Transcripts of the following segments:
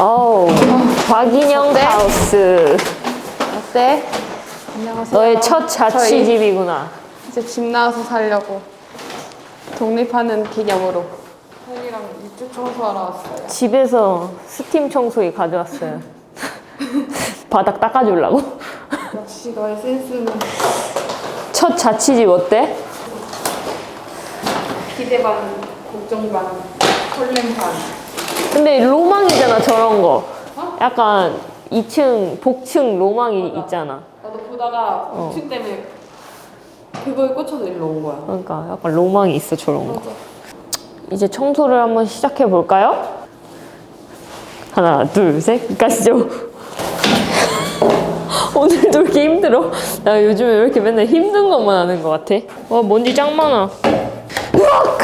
어우, 박인영 어때? 하우스. 어때? 안녕하세요. 너의 첫 자취집이구나. 이제 집 나와서 살려고 독립하는 기념으로 형이랑 입주 청소하러 왔어요. 집에서 스팀 청소기 가져왔어요. 바닥 닦아주려고. 역시 너의 센스는 첫 자취집 어때? 기대 반, 걱정 반, 설렘 반. 근데 로망이잖아, 저런 거. 약간 2층, 복층 로망이 있잖아. 나도 보다가 복층 때문에 그거에 꽂혀서 일로 온 거야. 그러니까 약간 로망이 있어, 저런 거. 맞아. 이제 청소를 한번 시작해 볼까요? 하나, 둘, 셋, 가시죠. 오늘도 이렇게 힘들어. 나 요즘에 왜 이렇게 맨날 힘든 것만 하는 것 같아? 와, 먼지 짱 많아. 으악!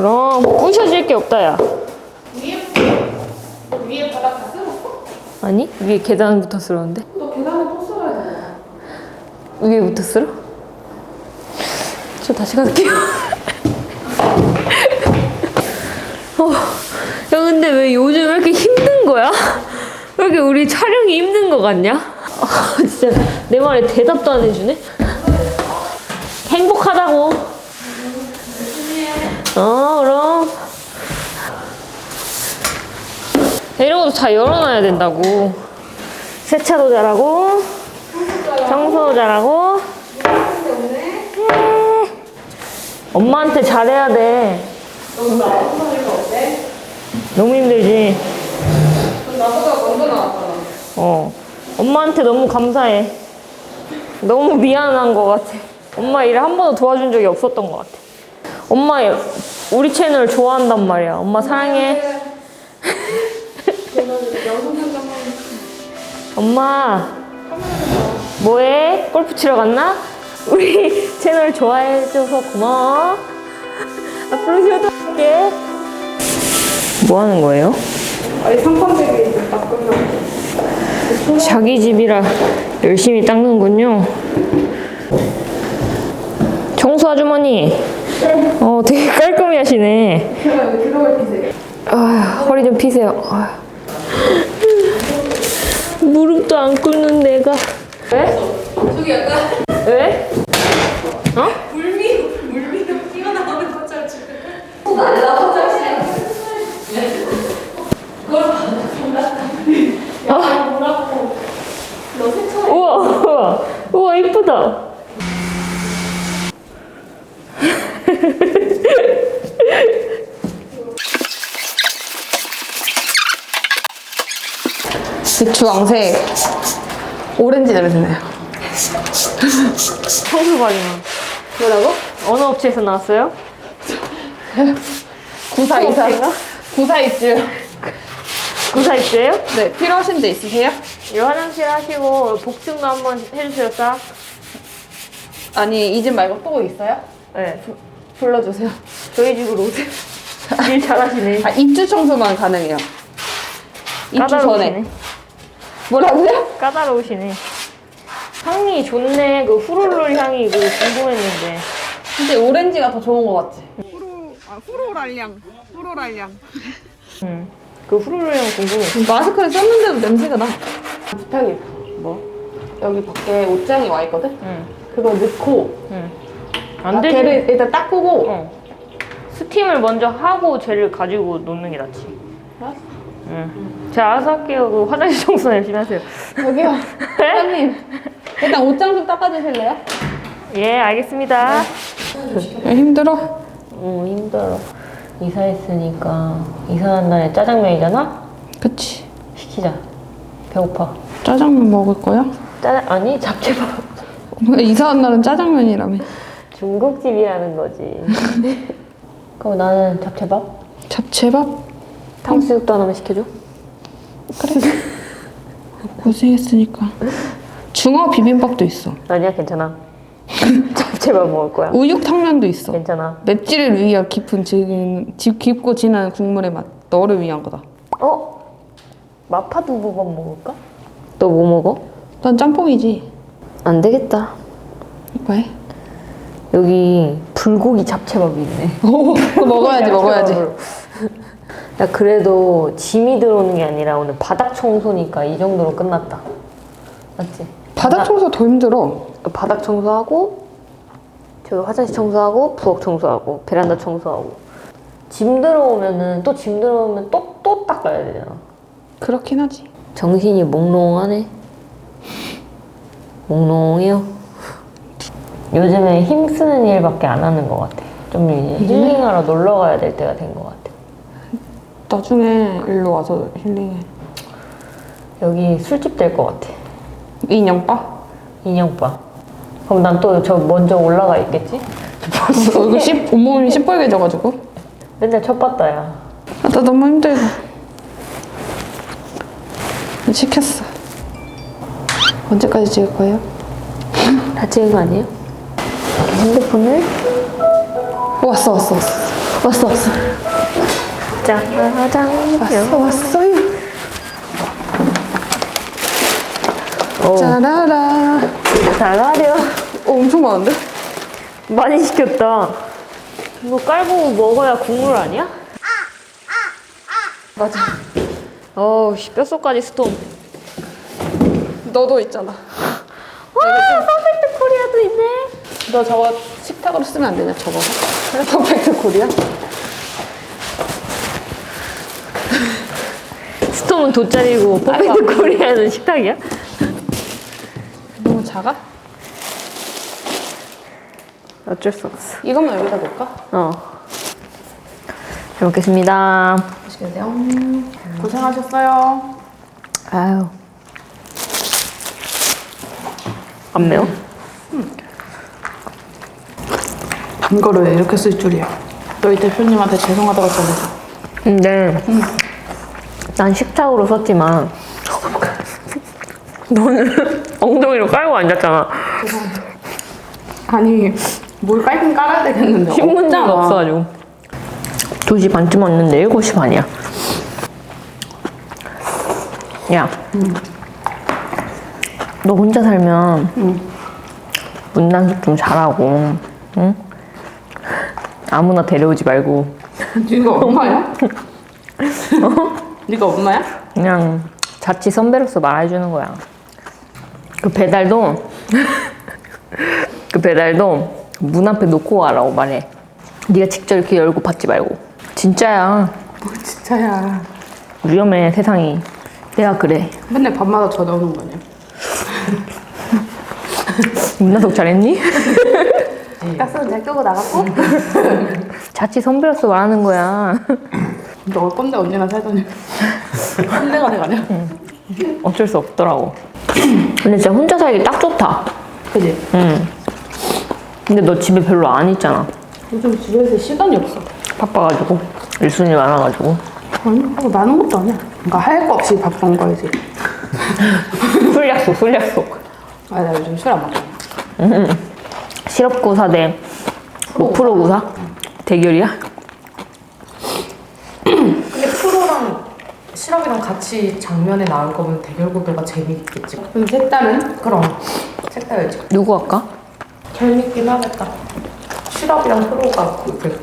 그럼 부셔질 게 없다, 야. 위에 위에 바닥 다 쓸었어? 아니, 위에 계단부터 쓸었는데? 너 계단에 또 쓸어야 돼. 위에부터 쓸어? 저 다시 갈게요. 어, 야, 근데 왜 요즘 왜 이렇게 힘든 거야? 왜 이렇게 우리 촬영이 힘든 거 같냐? 아, 진짜 내 말에 대답도 안 해주네? 행복하다고. 어, 그럼. 이런 것도 다 열어놔야 된다고. 세차도 잘하고, 청소도 잘하고. 예. 엄마한테 잘해야 돼. 너무 힘들지. 넌 나보다 먼저 나왔잖아. 어. 엄마한테 너무 감사해. 너무 미안한 것 같아. 엄마 일을 한 번도 도와준 적이 없었던 것 같아. 엄마 우리 채널 좋아한단 말이야. 엄마 사랑해. 엄마 뭐해? 골프 치러 갔나? 우리 채널 좋아해줘서 고마워. 앞으로 효도할게. 뭐 하는 거예요? 아니 딱 끝나. 자기 집이라 열심히 닦는군요. 청소 아주머니. 어, 되게 깔끔히 하시네. 제가 여기 들어갈 기세. 아, 허리 좀 피세요. 아. 무릎도 안 꿇는 내가. 왜? 저기 약간 왜? 어? 물미 물미로 튀어나오는 것처럼 지금. 날라 화장실. 그걸 야 뭐라고? 너 세차. 우와, 우와, 우와, 이쁘다. 주황색 오렌지 냄새 나요. 청소바지만. 뭐라고? 어느 업체에서 나왔어요? 구사 이사. 업체인가? 구사 입주. 구사입제예요? 네 필요하신 데 있으세요? 이 화장실 하시고 복층도 한번 해주세요, 싹. 아니 이 집 말고 또 있어요? 네. 불러주세요. 저희 집으로 오세요. 일 잘하시네. 아 입주 청소만 가능해요. 입주 전에. 까다로우시네. 뭐라고요? 까다로우시네. 향이 좋네. 그 후룰룰 향이 그 궁금했는데. 근데 오렌지가 더 좋은 것 같지? 후로 아 후로랄량 후로랄량 응. 그 후룰룰 향 궁금해. 마스크를 썼는데도 냄새가 나. 부탁이 뭐? 여기 밖에 옷장이 와 있거든? 응. 그거 넣고 응. 안 되지. 걔를 일단 닦고 어. 스팀을 먼저 하고 젤을 가지고 놓는 게 낫지. 알았어. 응. 제가 알아서 할게요. 그 화장실 청소 열심히 하세요. 여기요. 사장님. 일단 옷장 좀 닦아주실래요? 예, 알겠습니다. 힘들어? 응, 힘들어. 이사했으니까 이사한 날에 짜장면이잖아? 그치. 시키자. 배고파. 짜장면 먹을 거야? 짜 아니 잡채밥. 이사한 날은 짜장면이라며. 중국집이라는 거지. 그럼 나는 잡채밥? 잡채밥? 탕수육도 하나만 시켜줘. 고생했으니까. 중어 비빔밥도 있어. 아니야, 괜찮아. 잡채밥 먹을 거야. 우육탕면도 있어. 괜찮아. 맵찔을 위한 깊은 진, 집 깊고 진한 국물의 맛. 너를 위한 거다. 어? 마파두부밥 먹을까? 너 뭐 먹어? 난 짬뽕이지. 안 되겠다. 왜? 여기 불고기 잡채밥이 있네. 오, 그거 먹어야지, 먹어야지. 야 그래도 짐이 들어오는 게 아니라 오늘 바닥 청소니까 이 정도로 끝났다. 맞지? 바닥 청소 더 힘들어. 바닥 청소하고 저기 화장실 청소하고 부엌 청소하고 베란다 청소하고 짐 들어오면은 또 짐 들어오면 또 또 닦아야 되잖아. 그렇긴 하지. 정신이 몽롱하네. 몽롱해요. 요즘에 힘쓰는 일밖에 안 하는 것 같아. 좀 이제 힐링하러 놀러 가야 될 때가 된 것 같아. 나중에 일로 와서 힐링해. 여기 술집 될 것 같아. 인형바? 인형바. 그럼 난 또 저 먼저 올라가 있겠지? 얼굴 시, 온몸이 시뻘개져가지고. 맨날 첫 봤다야. 아, 나 너무 힘들다. 시켰어. 언제까지 찍을 거예요? 다 찍은 거 아니에요? 핸드폰을 왔어, 왔어, 왔어. 왔어 왔어. 짜장. 왔어, 왔어요. 오, 짜라라. 잘하려. 어, 엄청 많은데? 많이 시켰다. 이거 깔고 먹어야 국물 아니야? 맞아. 어우, 씨, 뼛속까지 스톤. 너도 있잖아. 와, 퍼펙트 코리아도 있네. 너 저거 식탁으로 쓰면 안 되냐, 저거? 퍼펙트 코리아? 스톤은 돗자리고 퍼펙트 코리아는 식탁이야? 너무 작아? 어쩔 수 없어. 이것만 여기다 놓을까? 어. 잘 먹겠습니다. 맛있게 드세요. 고생하셨어요. 아유. 안 매워? 단거를 이렇게 쓸 줄이야. 너희 대표님한테 죄송하다고 전해줘. 근데 난 식탁으로 썼지만 너는 엉덩이로 깔고 앉았잖아. 아니, 뭘 깔긴 깔아야 되겠는데. 신문지가 없잖아. 없어가지고 2시 반쯤 왔는데 7시 반이야. 야, 너 혼자 살면 문단속 좀 잘하고, 응? 아무나 데려오지 말고 네가 엄마야? 어? 네가 엄마야? 그냥 자취 선배로서 말해주는 거야. 그 배달도 그 배달도 문 앞에 놓고 가라고 말해. 네가 직접 이렇게 열고 받지 말고. 진짜야. 뭐 진짜야. 위험해 세상이. 내가 그래. 맨날 밤마다 전화 오는 거냐? 문단속 잘했니? 가스는 잘 끄고 나갔고? 자취 선배로서 말하는 거야. 너 꼰대 언니나 살더니 꼰대가 아니야? 어쩔 수 없더라고. 근데 진짜 혼자 살기 딱 좋다. 그지? 응. 근데 너 집에 별로 안 있잖아. 요즘 집에서 시간이 없어. 바빠가지고 일순위 많아가지고 아니, 뭐 많은 것도 아니야. 그러니까 할 거 없이 바쁜 거지. 술 약속 술 약속. 아, 나 요즘 술 안 먹잖아. 실업고사 대 5%고사 대결이야? 근데 프로랑 실업이랑 같이 장면에 나올 거면 대결 구도가 재밌겠지. 그럼 색다른? 그럼 색다르지. 누구 할까? 재밌긴 하겠다. 실업이랑 프로가 그